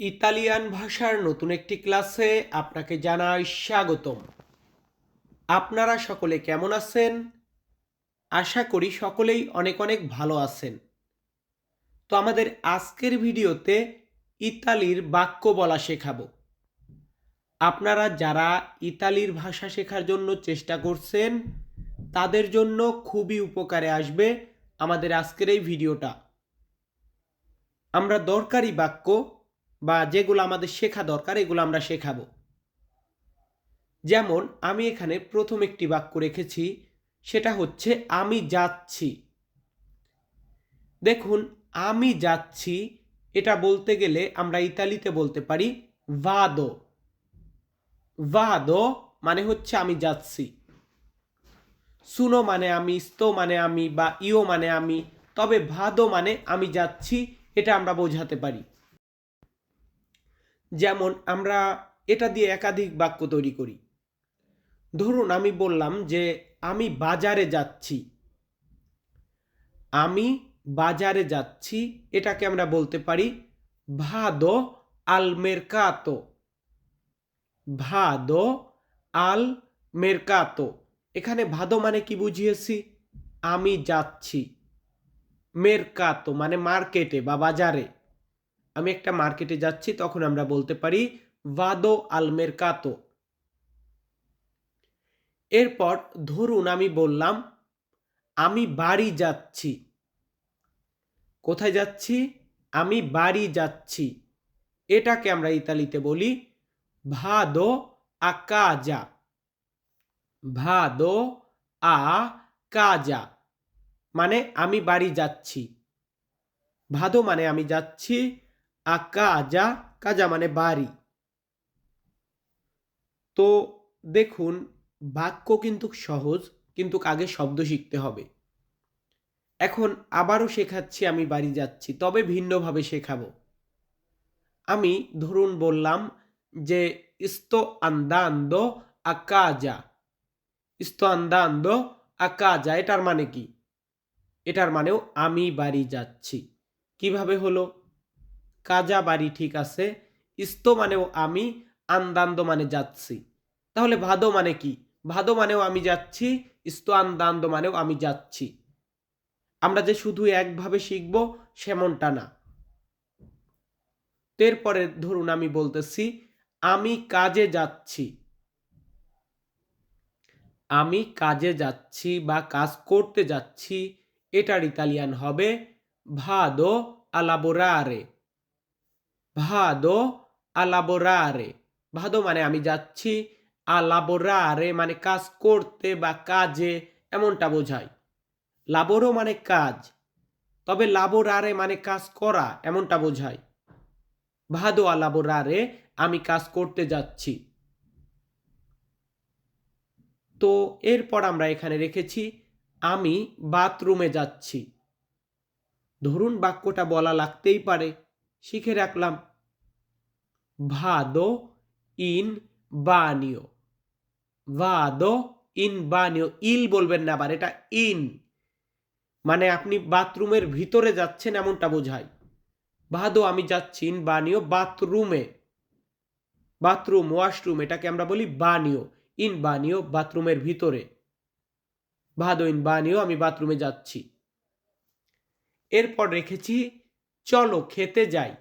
Italian ভাষার নতুন একটি ক্লাসে আপনাকে জানাই স্বাগতম। আপনারা সকলে কেমন আছেন? আশা করি সকলেই অনেক অনেক ভালো আছেন। তো আমাদের আজকের ভিডিওতে ইতালির বাক্য বলা শেখাবো। আপনারা যারা ইতালির ভাষা শেখার জন্য চেষ্টা করছেন, তাদের জন্য খুবই উপকারে আসবে আমাদের আজকের এই ভিডিওটা। আমরা দরকারি বাক্য বা যেগুলো আমাদের শেখা দরকার, এগুলো আমরা শেখাবো। যেমন আমি এখানে প্রথম একটি বাক্য রেখেছি, সেটা হচ্ছে, আমি যাচ্ছি। দেখুন, আমি যাচ্ছি এটা বলতে গেলে আমরা ইতালিতে বলতে পারি ভাদো ভাদো মানে হচ্ছে, আমি যাচ্ছি। সুনো মানে আমি স্তো মানে আমি বা ইও মানে আমি তবে ভাদো মানে আমি যাচ্ছি এটা আমরা বোঝাতে পারি। যেমন আমরা এটা দিয়ে একাধিক বাক্য তৈরি করি। ধরুন আমি বললাম যে, আমি বাজারে যাচ্ছি। আমি বাজারে যাচ্ছি, এটাকে আমরা বলতে পারি ভাদো আল মেরকাতো। ভাদো আল মেরকাতো। এখানে ভাদো মানে কি বুঝিয়েছি? আমি যাচ্ছি। মেরকাতো মানে মার্কেটে বা বাজারে। আমি একটা মার্কেটে যাচ্ছি, তখন আমরা বলতে পারি ভাদো আলমের কাতো এরপর ধরুন আমি বললাম, আমি বাড়ি যাচ্ছি। কোথায় যাচ্ছি? আমি বাড়ি যাচ্ছি। এটাকে আমরা ইতালিতে বলি ভাদো আ আকাজা ভাদো আ কাজা মানে আমি বাড়ি যাচ্ছি। ভাদো মানে আমি যাচ্ছি আকাজা কাজা মানে বাড়ি। তো দেখুন, বাক্য কিন্তু সহজ, কিন্তু আগে শব্দ শিখতে হবে। এখন আবারও শেখাচ্ছি আমি বাড়ি যাচ্ছি, তবে ভিন্নভাবে শেখাবো। আমি ধরুন বললাম যে, ইস্তো আন্দান্দো আকাজা ইস্তো আন্দান্দো আকাজা এটার মানে কি? এটার মানেও আমি বাড়ি যাচ্ছি। কীভাবে হলো? কাজা বাড়ি ঠিক আছে, ইস্তো মানেও আমি, আন্দান্দ মানে যাচ্ছি। তাহলে ভাদো মানে কি? ভাদো মানেও আমি যাচ্ছি, ইস্তো আন্দান্দ মানেও আমি যাচ্ছি। আমরা যে শুধু একভাবে শিখব, সেমনটা না। এরপরে ধরুন আমি বলতেছি, আমি কাজে যাচ্ছি। আমি কাজে যাচ্ছি বা কাজ করতে যাচ্ছি, এটার ইতালিয়ান হবে, ভাদো আলাবোরারে। ভাদো আলাবোরারে ভাদো মানে আমি যাচ্ছি আলাবোরারে মানে কাজ করতে বা কাজে, এমনটা বোঝায়। লাবোরো মানে কাজ, তবে লাবোরারে মানে কাজ করা, এমনটা বোঝায়। ভাদো আলাবোরারে আমি কাজ করতে যাচ্ছি। তো এরপর আমরা এখানে রেখেছি, আমি বাথরুমে যাচ্ছি। ধরুন বাক্যটা বলা লাগতেই পারে, শিখে রাখলাম। ভাদো ইন বানিও ভাদো ইন বানিও ইল বলবেন না আবার, এটা ইন মানে আপনি বাথরুমের ভিতরে যাচ্ছেন এমনটা বোঝায়। ভাদো আমি যাচ্ছি ইন বানিও বাথরুমে বাথরুম ওয়াশরুম এটাকে আমরা বলি বানিও ইন বানিও বাথরুমের ভিতরে। ভাদো ইন বানিও আমি বাথরুমে যাচ্ছি। এরপর রেখেছি, চলো, খেতে যাই।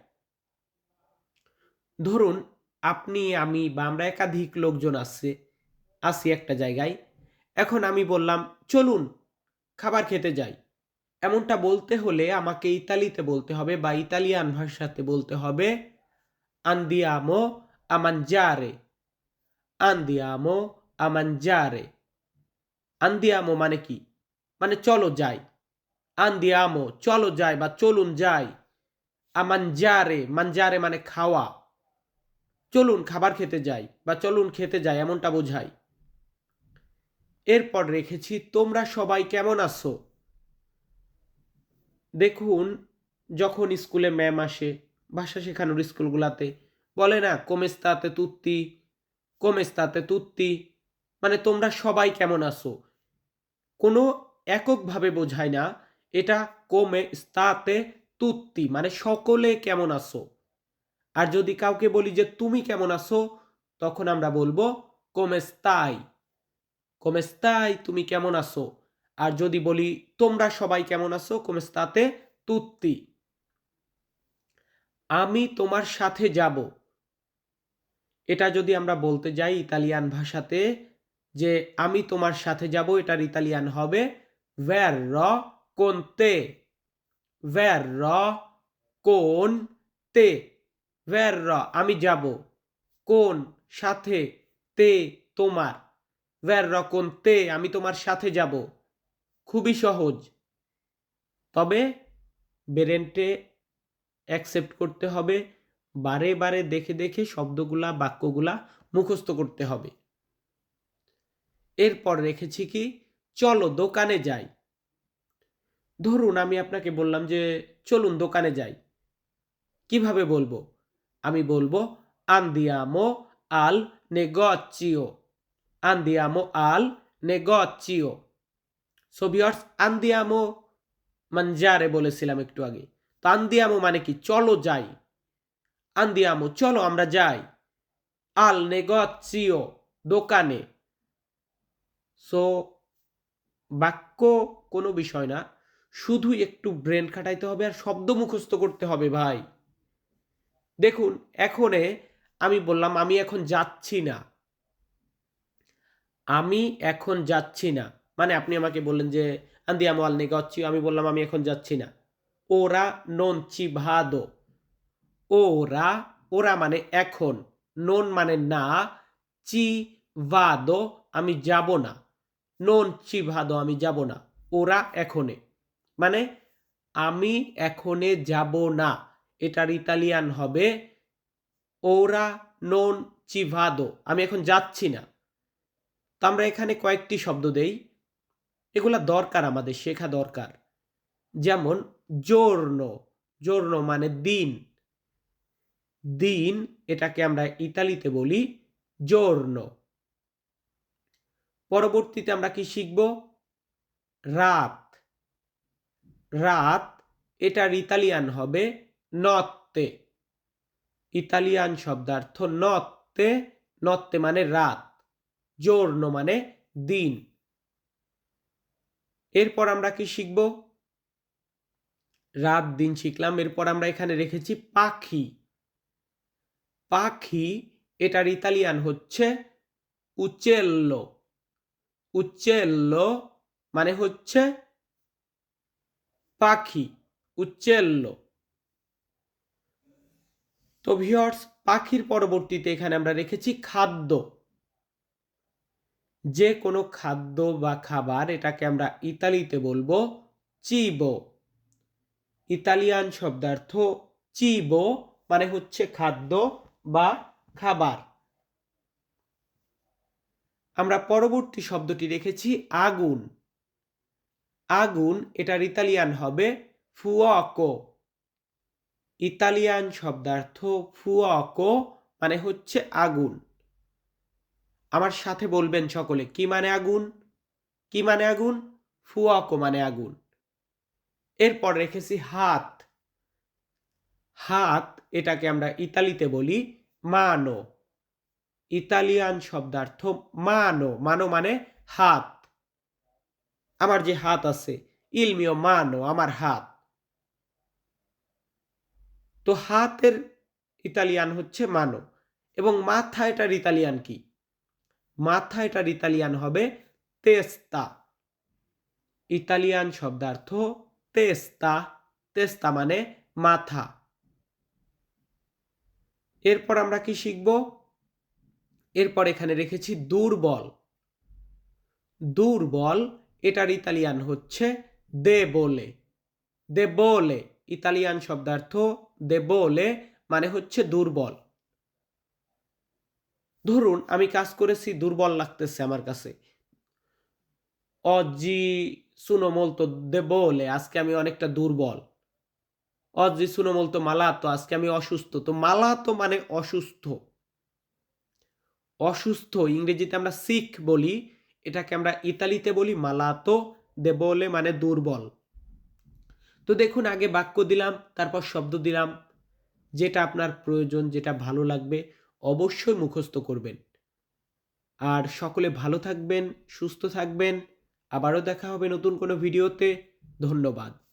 ধরুন, আপনি, আমি বা আমরা একাধিক লোকজন আসছে, আসি একটা জায়গায়। এখন আমি বললাম, চলুন, খাবার খেতে যাই। এমনটা বলতে হলে আমাকে ইতালিতে বলতে হবে বা ইতালিয়ান ভাষাতে বলতে হবে আন্দিয়ামো আমানজারে আন্দিয়ামো আমানজারে আন্দিয়ামো মানে কি? মানে চলো যাই। আন্দিয়ামো চলো যাই বা চলুন যাই। আমানজারে মানজারে মানে খাওয়া। চলুন খাবার খেতে যাই বা চলুন খেতে যাই, এমনটা বোঝাই। এরপর রেখেছি, তোমরা সবাই কেমন আছো? দেখুন, যখন স্কুলে ম্যাম আসে ভাষা শেখানোর স্কুলগুলাতে বলে না কোমেস্তাতে তুত্তি কোমেস্তাতে তুত্তি। মানে তোমরা সবাই কেমন আছো? কোনো এককভাবে বোঝায় না, এটা কোমে স্তাতে তুত্তি। মানে সকলে কেমন আছো? আর যদি কাউকে বলি যে তুমি কেমন আছো, তখন আমরা বলব কোমেস্তাই কোমেস্তাই তুমি কেমন আছো? আর যদি বলি, তোমরা সবাই কেমন আছো? কোমেস্তাতে তুত্তি, আমি তোমার সাথে যাব। এটা যদি আমরা বলতে যাই ইতালিয়ান ভাষাতে, যে আমি তোমার সাথে যাব, এটার ইতালিয়ান হবে ভ্যার র কোন তে ভ্যার র কোন con te verrò আমি যাব। কোন সাথে তে তোমার? Verrò কোন তে আমি তোমার সাথে যাব। খুবই সহজ। তবে বেরেন্টে অ্যাকসেপ্ট করতে হবে। বারে বারে দেখে দেখে শব্দগুলা, বাক্যগুলা মুখস্থ করতে হবে। এরপর রেখেছি কি? চলো দোকানে যাই। ধরুন আমি আপনাকে বললাম যে, চলুন দোকানে যাই। কীভাবে বলব? আমি বলব আন্দিয়ামো আল negozio আন্দিয়ামো আল negozio সো andiamo mangiare বলেছিলাম একটু আগে। তো andiamo মানে কি? চলো যাই। আন্দিয়ামো, চলো আমরা যাই। al negozio দোকানে। সো বাক্য কোনো বিষয় না। শুধু একটু ব্রেন খাটাইতে হবে আর শব্দ মুখস্থ করতে হবে ভাই। দেখুন, এখনে আমি বললাম আমি এখন যাচ্ছি না। আমি এখন যাচ্ছি না। মানে আপনি আমাকে বললেন যে andiamo al negozio আমি বললাম, আমি এখন যাচ্ছি না। ওরা ci vado ওরা ওরা মানে এখন। নন মানে না চি ভাদো আমি যাব না। নন চি ভাদো আমি যাব না। ওরা এখনে। মানে আমি এখনে যাব না। এটার ইতালিয়ান হবে ওরা নন চিভাদো আমি এখন যাচ্ছি না। তো আমরা এখানে কয়েকটি শব্দ দেই। এগুলা দরকার আমাদের, শেখা দরকার। যেমন জোর্ণ জোর্ণ মানে দিন। দিন এটাকে আমরা ইতালিতে বলি জোর্ণ পরবর্তীতে আমরা কি শিখব? রাত। রাত এটার ইতালিয়ান হবে নত্তে। ইতালিয়ান শব্দার্থ নত্তে নত্তে মানে রাত জোর্ণ মানে দিন। এরপর আমরা কি শিখব? রাত দিন শিখলাম, এরপর আমরা এখানে রেখেছি পাখি। পাখি, এটার ইতালিয়ান হচ্ছে উচেল্লো উচ্চেল্লো মানে হচ্ছে পাখি, উচ্চেল্লো। তো ভিওর্স পাখির পরবর্তীতে এখানে আমরা রেখেছি খাদ্য। যে কোনো খাদ্য বা খাবার, এটাকে আমরা ইতালিতে বলব চিবো। ইতালিয়ান শব্দার্থ চিবো মানে হচ্ছে খাদ্য বা খাবার। আমরা পরবর্তী শব্দটি রেখেছি আগুন। আগুন, এটার ইতালিয়ান হবে ফুয়াকো। ইতালিয়ান শব্দার্থ ফুয়াকো মানে হচ্ছে আগুন। আমার সাথে বলবেন সকলে, কি মানে আগুন? কি মানে আগুন? ফুয়াকো মানে আগুন। এরপর রেখেছি হাত। হাত এটাকে আমরা ইতালিতে বলি মানো। ইতালিয়ান শব্দার্থ মানো। মানো মানে হাত। আমার যে হাত আছে, ইলমিও মানো, আমার হাত। তো হাতের ইতালিয়ান হচ্ছে মানো। এবং মাথা এটার ইতালিয়ান কি? মাথা এটার ইতালিয়ান হবে তেস্তা। ইতালিয়ান শব্দার্থ তেস্তা। তেস্তা মানে মাথা। এরপর আমরা কি শিখব? এরপর এখানে রেখেছি দুর্বল। দুর্বল, এটার ইতালিয়ান হচ্ছে দে বলে। দে বলে, ইতালিয়ান শব্দার্থ দে বলে মানে হচ্ছে দুর্বল। ধরুন আমি কাজ করেছি, দুর্বল লাগতেছে আমার কাছে। অজি সুনো মলতো দে বলে আজকে আমি অনেকটা দুর্বল। অজি সুনো মলতো মালাতো, আজকে আমি অসুস্থ। তো মালাতো মানে অসুস্থ। অসুস্থ, ইংরেজিতে আমরা সিক বলি, এটাকে আমরা ইতালিতে বলি মালাতো দে বলে মানে দুর্বল। তো দেখুন, আগে বাক্য দিলাম, তারপর শব্দ দিলাম। যেটা আপনার প্রয়োজন, যেটা ভালো লাগবে, অবশ্যই মুখস্থ করবেন। আর সকলে ভালো থাকবেন, সুস্থ থাকবেন। আবারও দেখা হবে নতুন কোনো ভিডিওতে। ধন্যবাদ।